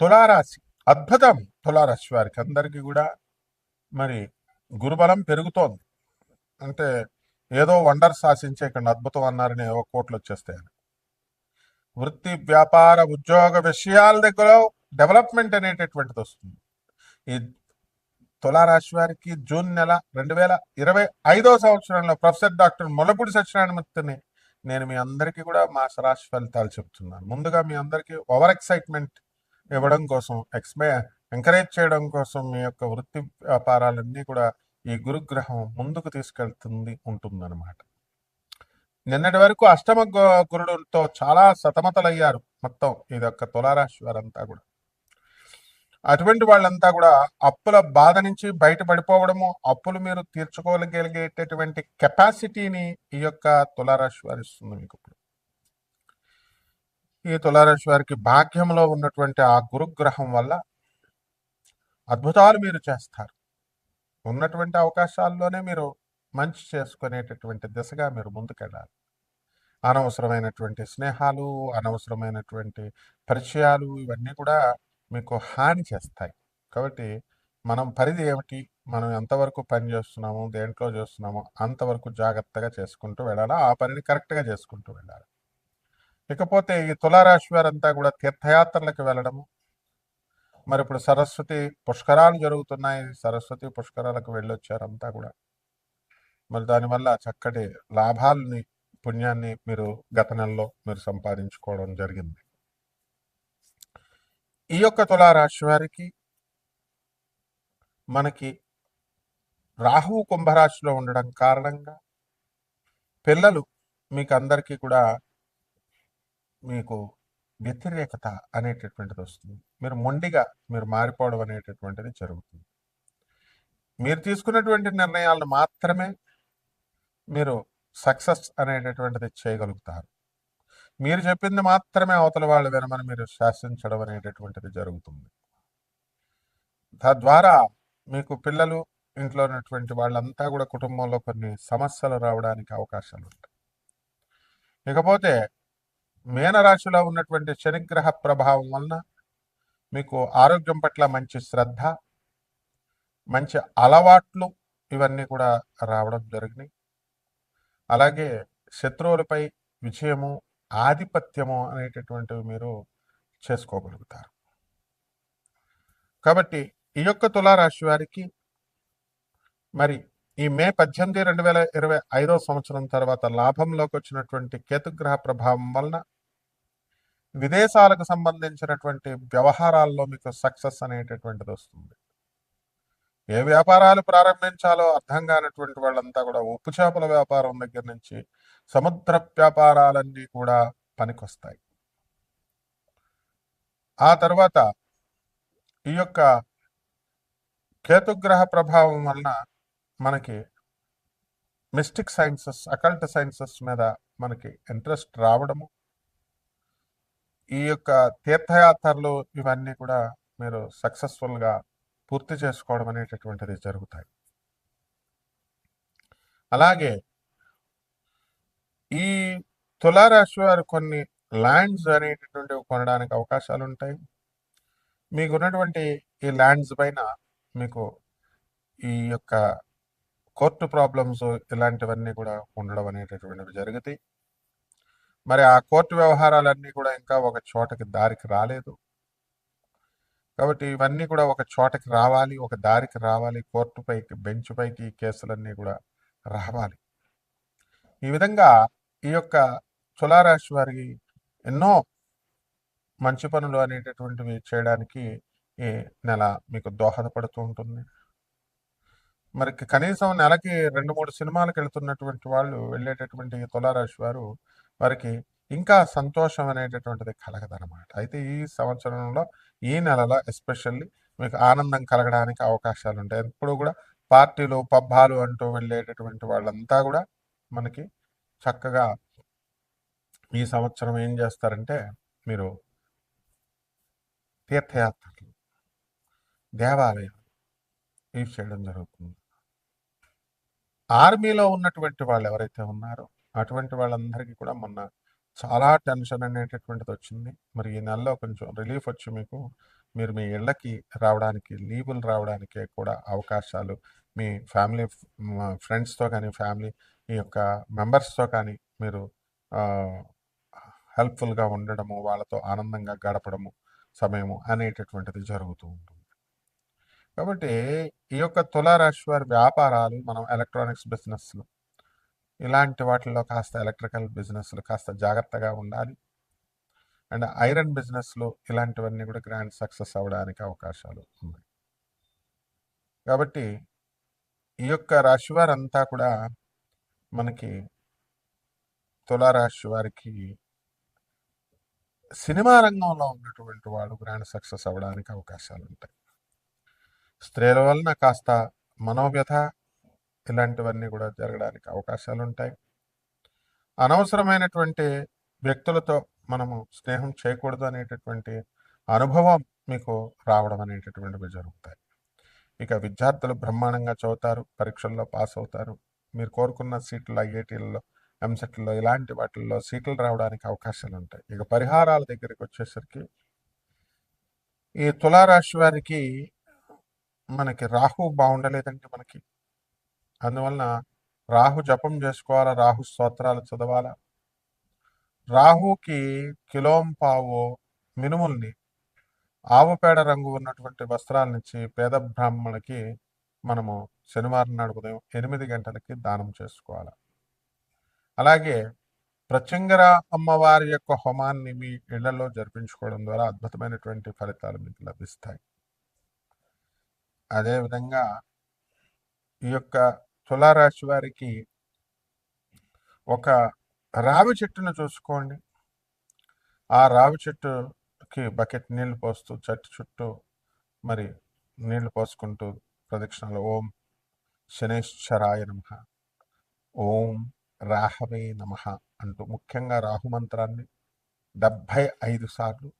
తులారాశి అద్భుతం. తులారాశి వారికి అందరికీ కూడా మరి గురుబలం పెరుగుతోంది. అంటే ఏదో వండర్ శాసించే ఇక్కడ అద్భుతం అన్నారని ఏవో కోట్లు వచ్చేస్తాయని. వృత్తి వ్యాపార ఉద్యోగ విషయాల దగ్గర డెవలప్మెంట్ అనేటటువంటిది వస్తుంది. ఈ తులారాశి వారికి జూన్ నెల రెండు వేల ఇరవై ఐదో సంవత్సరంలో ప్రొఫెసర్ డాక్టర్ ములపూడి సత్యనారాయణమూర్తిని నేను మీ అందరికీ కూడా మాస రాశి ఫలితాలు చెప్తున్నాను. ముందుగా మీ అందరికీ ఓవర్ ఎక్సైట్మెంట్ ఇవ్వడం కోసం ఎక్స్పే ఎంకరేజ్ చేయడం కోసం మీ యొక్క వృత్తి వ్యాపారాలన్నీ కూడా ఈ గురుగ్రహం ముందుకు తీసుకెళ్తుంది ఉంటుందన్నమాట. నిన్నటి వరకు అష్టమ గు- గురుడుతో చాలా సతమతలయ్యారు మొత్తం ఇది యొక్క తులారాశి వారంతా కూడా. అటువంటి వాళ్ళంతా కూడా అప్పుల బాధ నుంచి బయటపడిపోవడము అప్పులు మీరు తీర్చుకోగలిగేటటువంటి కెపాసిటీని ఈ యొక్క తులారాశి వారిస్తుంది మీకు ఇప్పుడు. ఈ తులారాశి వారికి భాగ్యంలో ఉన్నటువంటి ఆ గురుగ్రహం వల్ల అద్భుతాలు మీరు చేస్తారు. ఉన్నటువంటి అవకాశాల్లోనే మీరు మంచి చేసుకునేటటువంటి దిశగా మీరు ముందుకెళ్ళాలి. అనవసరమైనటువంటి స్నేహాలు అనవసరమైనటువంటి పరిచయాలు ఇవన్నీ కూడా మీకు హాని చేస్తాయి. కాబట్టి మనం పరిధి ఏమిటి? మనం ఎంతవరకు పని చేస్తున్నాము? దేంట్లో చేస్తున్నామో? అంతవరకు జాగ్రత్తగా చేసుకుంటూ వెళ్ళాలి? ఆ పనిని కరెక్ట్గా చేసుకుంటూ వెళ్ళాలి? ఇకపోతే ఈ తులారాశి వారంతా కూడా తీర్థయాత్రలకు వెళ్ళడము మరి ఇప్పుడు సరస్వతి పుష్కరాలు జరుగుతున్నాయి. సరస్వతి పుష్కరాలకు వెళ్ళొచ్చారు అంతా కూడా. మరి దానివల్ల చక్కటి లాభాలని పుణ్యాన్ని మీరు గత నెలలో మీరు సంపాదించుకోవడం జరిగింది. ఈ యొక్క తులారాశి వారికి మనకి రాహువు కుంభరాశిలో ఉండడం కారణంగా పిల్లలు మీకు అందరికీ కూడా మీకు వ్యతిరేకత అనేటటువంటిది వస్తుంది. మీరు మొండిగా మీరు మారిపోవడం అనేటటువంటిది జరుగుతుంది. మీరు తీసుకున్నటువంటి నిర్ణయాలను మాత్రమే మీరు సక్సెస్ అనేటటువంటిది చేయగలుగుతారు. మీరు చెప్పింది మాత్రమే అవతల వాళ్ళు వినమని మీరు శాసించడం అనేటటువంటిది జరుగుతుంది. తద్వారా మీకు పిల్లలు ఇంట్లో ఉన్నటువంటి వాళ్ళంతా కూడా కుటుంబంలో కొన్ని సమస్యలు రావడానికి అవకాశాలు ఉంటాయి. ఇకపోతే మీనరాశిలో ఉన్నటువంటి శనిగ్రహ ప్రభావం వలన మీకు ఆరోగ్యం పట్ల మంచి శ్రద్ధ మంచి అలవాట్లు ఇవన్నీ కూడా రావడం జరిగినాయి. అలాగే శత్రువులపై విజయము ఆధిపత్యము అనేటటువంటివి మీరు చేసుకోగలుగుతారు. కాబట్టి ఈ యొక్క తులారాశి వారికి మరి ఈ మే పద్దెనిమిది రెండు వేల ఇరవై ఐదో సంవత్సరం తర్వాత లాభంలోకి వచ్చినటువంటి కేతుగ్రహ ప్రభావం వలన విదేశాలకు సంబంధించినటువంటి వ్యవహారాల్లో మీకు సక్సెస్ అనేటటువంటిది వస్తుంది. ఏ వ్యాపారాలు ప్రారంభించాలో అర్థం కానటువంటి వాళ్ళంతా కూడా ఉప్పు చేపల వ్యాపారం దగ్గర నుంచి సముద్ర వ్యాపారాలన్నీ కూడా పనికొస్తాయి. ఆ తర్వాత ఈ యొక్క కేతుగ్రహ ప్రభావం వలన మనకి మిస్టిక్ సైన్సెస్ అకల్ట్ సైన్సెస్ మీద మనకి ఇంట్రెస్ట్ రావడము. ఈ యొక్క తీర్థయాత్రలు ఇవన్నీ కూడా మీరు సక్సెస్ఫుల్గా పూర్తి చేసుకోవడం అనేటటువంటిది జరుగుతాయి. అలాగే ఈ తులారాశి వారు కొన్ని ల్యాండ్స్ అనేటటువంటివి కొనడానికి అవకాశాలు ఉంటాయి. మీకు ఉన్నటువంటి ఈ ల్యాండ్స్ పైన మీకు ఈ యొక్క కోర్టు ప్రాబ్లమ్స్ ఇలాంటివన్నీ కూడా ఉండడం అనేటటువంటివి జరుగుతాయి. మరి ఆ కోర్టు వ్యవహారాలన్నీ కూడా ఇంకా ఒక చోటకి దారికి రాలేదు. కాబట్టి ఇవన్నీ కూడా ఒక చోటకి రావాలి ఒక దారికి రావాలి కోర్టు పైకి బెంచ్ పైకి ఈ కేసులన్నీ కూడా రావాలి. ఈ విధంగా ఈ యొక్క తులారాశి వారికి ఎన్నో మంచి పనులు అనేటటువంటివి చేయడానికి ఈ నెల మీకు దోహదపడుతూ ఉంటుంది. మరి కనీసం నెలకి రెండు మూడు సినిమాలకు వెళ్తున్నటువంటి వాళ్ళు వెళ్ళేటటువంటి తులారాశి వారు వారికి ఇంకా సంతోషం అనేటటువంటిది కలగదనమాట అయితే ఈ సంవత్సరంలో ఈ నెలలో ఎస్పెషల్లీ మీకు ఆనందం కలగడానికి అవకాశాలు ఉంటాయి ఎప్పుడు కూడా పార్టీలు పబ్బాలు అంటూ వెళ్ళేటటువంటి వాళ్ళంతా కూడా మనకి చక్కగా ఈ సంవత్సరం ఏం చేస్తారంటే మీరు తీర్థయాత్రలు దేవాలయం ఇవి చేయడం జరుగుతుంది. ఆర్మీలో ఉన్నటువంటి వాళ్ళు ఎవరైతే ఉన్నారో అటువంటి వాళ్ళందరికీ కూడా మొన్న చాలా టెన్షన్ అనేటటువంటిది వచ్చింది. మరి ఈ నెలలో కొంచెం రిలీఫ్ వచ్చి మీకు మీరు మీ ఇళ్ళకి రావడానికి లీవులు రావడానికి కూడా అవకాశాలు మీ ఫ్యామిలీ ఫ్రెండ్స్తో కానీ ఫ్యామిలీ ఈ యొక్క మెంబర్స్తో కానీ మీరు హెల్ప్ఫుల్గా ఉండడము వాళ్ళతో ఆనందంగా గడపడము సమయము అనేటటువంటిది జరుగుతూ ఉంటుంది. కాబట్టి ఈ యొక్క తులారాశి వారి వ్యాపారాలు మనం ఎలక్ట్రానిక్స్ బిజినెస్లు ఇలాంటి వాటిల్లో కాస్త ఎలక్ట్రికల్ బిజినెస్లు కాస్త జాగ్రత్తగా ఉండాలి. అండ్ ఐరన్ బిజినెస్లు ఇలాంటివన్నీ కూడా గ్రాండ్ సక్సెస్ అవ్వడానికి అవకాశాలు ఉన్నాయి. కాబట్టి ఈ యొక్క రాశి వారంతా కూడా మనకి తులారాశి వారికి సినిమా రంగంలో ఉన్నటువంటి వాళ్ళు గ్రాండ్ సక్సెస్ అవ్వడానికి అవకాశాలు ఉంటాయి. స్త్రీల వలన కాస్త మనోవ్యథ ఇలాంటివన్నీ కూడా జరగడానికి అవకాశాలు ఉంటాయి అనవసరమైనటువంటి వ్యక్తులతో మనము స్నేహం చేయకూడదు అనేటటువంటి అనుభవం మీకు రావడం అనేటటువంటివి జరుగుతాయి. ఇక విద్యార్థులు బ్రహ్మాండంగా చదువుతారు పరీక్షల్లో పాస్ అవుతారు. మీరు కోరుకున్న సీట్లు ఐఐటీలలో ఎంసెట్లో ఇలాంటి వాటిల్లో సీట్లు రావడానికి అవకాశాలు ఉంటాయి ఇక పరిహారాల దగ్గరికి వచ్చేసరికి ఈ తులారాశి వారికి మనకి రాహు బాగుండలేదండి మనకి. అందువలన రాహు జపం చేసుకోవాలా? రాహు స్తోత్రాలు చదవాలా? రాహుకి కిలోంపావు మినుముల్ని ఆవుపేడ రంగు ఉన్నటువంటి వస్త్రాలనిచ్చి పేద బ్రాహ్మణులకి మనము శనివారం నాడు ఉదయం ఎనిమిది గంటలకి దానం చేసుకోవాలి? అలాగే ప్రత్యంగర అమ్మవారి యొక్క హోమాన్ని మీ ఇళ్ళలో జరిపించుకోవడం ద్వారా అద్భుతమైనటువంటి ఫలితాలు మీకు లభిస్తాయి. అదేవిధంగా ఈ యొక్క తులారాశి వారికి ఒక రావి చెట్టును చూసుకోండి. ఆ రావి చెట్టుకి బకెట్ నీళ్ళు పోస్తూ చెట్టు చుట్టూ మరి నీళ్ళు పోసుకుంటూ ప్రదక్షిణలు. ఓం శనేశ్వరాయ నమ. ఓం రాహవే నమ అంటూ ముఖ్యంగా రాహు మంత్రాన్ని డెబ్భై ఐదు సార్లు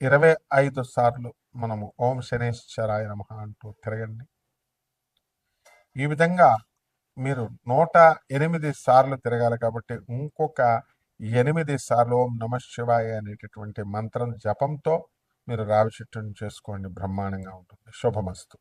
ఇరవై ఐదు సార్లు మనము ఓం శనేశ్వరాయ నమ అంటూ తిరగండి. ఈ విధంగా మీరు నూట ఎనిమిది సార్లు తిరగాలి కాబట్టి ఇంకొక ఎనిమిది సార్లు ఓం నమ శివాయ అనేటటువంటి మంత్రం జపంతో మీరు రావి చెట్టును చేసుకోండి. బ్రహ్మాండంగా ఉంటుంది. శుభమస్తు.